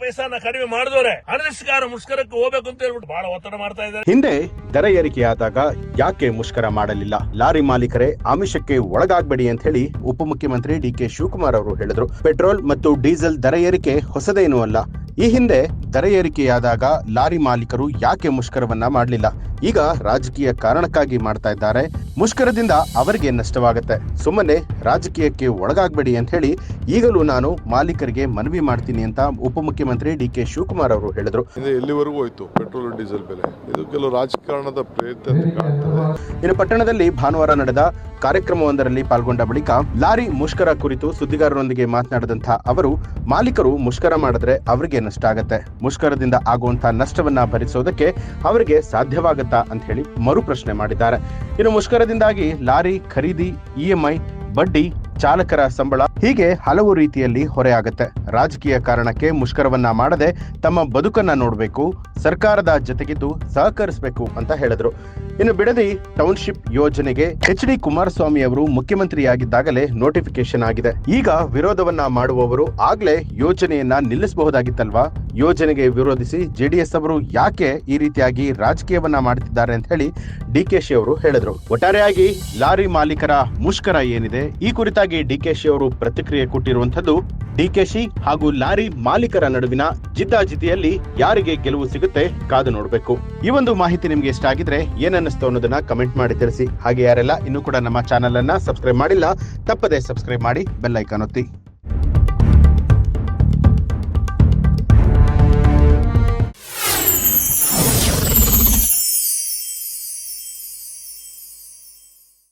ಕೆಲಸನ ಕಡಿಮೆ ಮಾಡಿದವ್ರೆ. ಅನಿರ್ದಿಷ್ಟಕಾರ ಮುಷ್ಕರಕ್ಕೆ ಹೋಗ್ಬೇಕು ಅಂತ ಹೇಳ್ಬಿಟ್ಟು ಬಹಳ ಒತ್ತಡ ಮಾಡ್ತಾ ಇದ್ದಾರೆ. ಹಿಂದೆ ದರ ಏರಿಕೆಯಾದಾಗ ಯಾಕೆ ಮುಷ್ಕರ ಮಾಡಲಿಲ್ಲ? ಲಾರಿ ಮಾಲೀಕರೇ, ಆಮಿಷಕ್ಕೆ ಒಳಗಾಗಬೇಡಿ ಅಂತ ಹೇಳಿ ಉಪಮುಖ್ಯಮಂತ್ರಿ ಡಿ ಕೆ ಶಿವಕುಮಾರ್ ಅವರು ಹೇಳಿದ್ರು. ಪೆಟ್ರೋಲ್ ಮತ್ತು ಡೀಸೆಲ್ ದರ ಏರಿಕೆ ಹೊಸದೇನೂ ಅಲ್ಲ. ಈ ಹಿಂದೆ ದರ ಏರಿಕೆಯಾದಾಗ ಲಾರಿ ಮಾಲೀಕರು ಯಾಕೆ ಮುಷ್ಕರವನ್ನ ಮಾಡಲಿಲ್ಲ? ಈಗ ರಾಜಕೀಯ ಕಾರಣಕ್ಕಾಗಿ ಮಾಡ್ತಾ ಇದ್ದಾರೆ. ಮುಷ್ಕರದಿಂದ ಅವರಿಗೆ ನಷ್ಟವಾಗುತ್ತೆ. ಸುಮ್ಮನೆ ರಾಜಕೀಯಕ್ಕೆ ಒಳಗಾಗಬೇಡಿ ಅಂತ ಹೇಳಿ ಈಗಲೂ ನಾನು ಮಾಲೀಕರಿಗೆ ಮನವಿ ಮಾಡ್ತೀನಿ ಅಂತ ಉಪಮುಖ್ಯಮಂತ್ರಿ ಡಿ ಕೆ ಶಿವಕುಮಾರ್ ಅವರು ಹೇಳಿದ್ರು. ಇದು ಎಲ್ಲಿವರೆಗೂ ಹೋಯ್ತು? ಪೆಟ್ರೋಲ್ ಡೀಸೆಲ್ ಬೆಲೆ. ಇದು ಕೆಲವು ರಾಜಕಾರಣದ ಇನ್ನು ಪಟ್ಟಣದಲ್ಲಿ ಭಾನುವಾರ ನಡೆದ ಕಾರ್ಯಕ್ರಮವೊಂದರಲ್ಲಿ ಪಾಲ್ಗೊಂಡ ಬಳಿಕ ಲಾರಿ ಮುಷ್ಕರ ಕುರಿತು ಸುದ್ದಿಗಾರರೊಂದಿಗೆ ಮಾತನಾಡಿದಂತಹ ಅವರು ಮಾಲೀಕರು ಮುಷ್ಕರ ಮಾಡಿದ್ರೆ ಅವರಿಗೆ ನಷ್ಟ ಆಗತ್ತೆ. ಮುಷ್ಕರದಿಂದ ಆಗುವಂತಹ ನಷ್ಟವನ್ನ ಭರಿಸೋದಕ್ಕೆ ಅವರಿಗೆ ಸಾಧ್ಯವಾಗತ್ತಾ ಅಂತ ಹೇಳಿ ಮರು ಪ್ರಶ್ನೆ ಮಾಡಿದ್ದಾರೆ. ಇನ್ನು ಮುಷ್ಕರದಿಂದಾಗಿ ಲಾರಿ ಖರೀದಿ ಇಎಂಐ ಬಡ್ಡಿ, ಚಾಲಕರ ಸಂಬಳ ಹೀಗೆ ಹಲವು ರೀತಿಯಲ್ಲಿ ಹೊರೆಯಾಗುತ್ತೆ. ರಾಜಕೀಯ ಕಾರಣಕ್ಕೆ ಮುಷ್ಕರವನ್ನ ಮಾಡದೆ ತಮ್ಮ ಬದುಕನ್ನ ನೋಡಬೇಕು, ಸರ್ಕಾರದ ಜೊತೆಗಿದ್ದು ಸಹಕರಿಸಬೇಕು ಅಂತ ಹೇಳಿದ್ರು. ಇನ್ನು ಬಿಡದಿ ಟೌನ್ಶಿಪ್ ಯೋಜನೆಗೆ ಎಚ್ ಡಿ ಕುಮಾರಸ್ವಾಮಿ ಅವರು ಮುಖ್ಯಮಂತ್ರಿಯಾಗಿದ್ದಾಗಲೇ ನೋಟಿಫಿಕೇಶನ್ ಆಗಿದೆ. ಈಗ ವಿರೋಧವನ್ನ ಮಾಡುವವರು ಆಗ್ಲೇ ಯೋಜನೆಯನ್ನ ನಿಲ್ಲಿಸಬಹುದಾಗಿತ್ತಲ್ವಾ? ಯೋಜನೆಗೆ ವಿರೋಧಿಸಿ ಜೆಡಿಎಸ್ ಅವರು ಯಾಕೆ ಈ ರೀತಿಯಾಗಿ ರಾಜಕೀಯವನ್ನ ಮಾಡುತ್ತಿದ್ದಾರೆ ಅಂತ ಹೇಳಿ ಡಿಕೆಶಿ ಅವರು ಹೇಳಿದ್ರು. ಒಟ್ಟಾರೆಯಾಗಿ ಲಾರಿ ಮಾಲೀಕರ ಮುಷ್ಕರ ಏನಿದೆ, ಈ ಕುರಿತಾಗಿ ಡಿಕೆಶಿ ಅವರು ಪ್ರತಿಕ್ರಿಯೆ ಕೊಟ್ಟಿರುವಂತದ್ದು ಡಿಕೆಶಿ ಹಾಗೂ ಲಾರಿ ಮಾಲೀಕರ ನಡುವಿನ ಜಿದ್ದಾಜಿದ್ದಿಯಲ್ಲಿ ಯಾರಿಗೆ ಗೆಲುವು ಸಿಗುತ್ತೆ ಕಾದು ನೋಡಬೇಕು. ಈ ಒಂದು ಮಾಹಿತಿ ನಿಮ್ಗೆ ಇಷ್ಟ ಆಗಿದ್ರೆ ಏನನ್ನಿಸ್ತು ಅನ್ನೋದನ್ನ ಕಮೆಂಟ್ ಮಾಡಿ ತಿಳಿಸಿ. ಹಾಗೆ ಯಾರೆಲ್ಲ ಇನ್ನೂ ಕೂಡ ನಮ್ಮ ಚಾನೆಲ್ ಅನ್ನ ಸಬ್ಸ್ಕ್ರೈಬ್ ಮಾಡಿಲ್ಲ, ತಪ್ಪದೆ ಸಬ್ಸ್ಕ್ರೈಬ್ ಮಾಡಿ ಬೆಲ್ ಐಕಾನ್ ಒತ್ತಿ.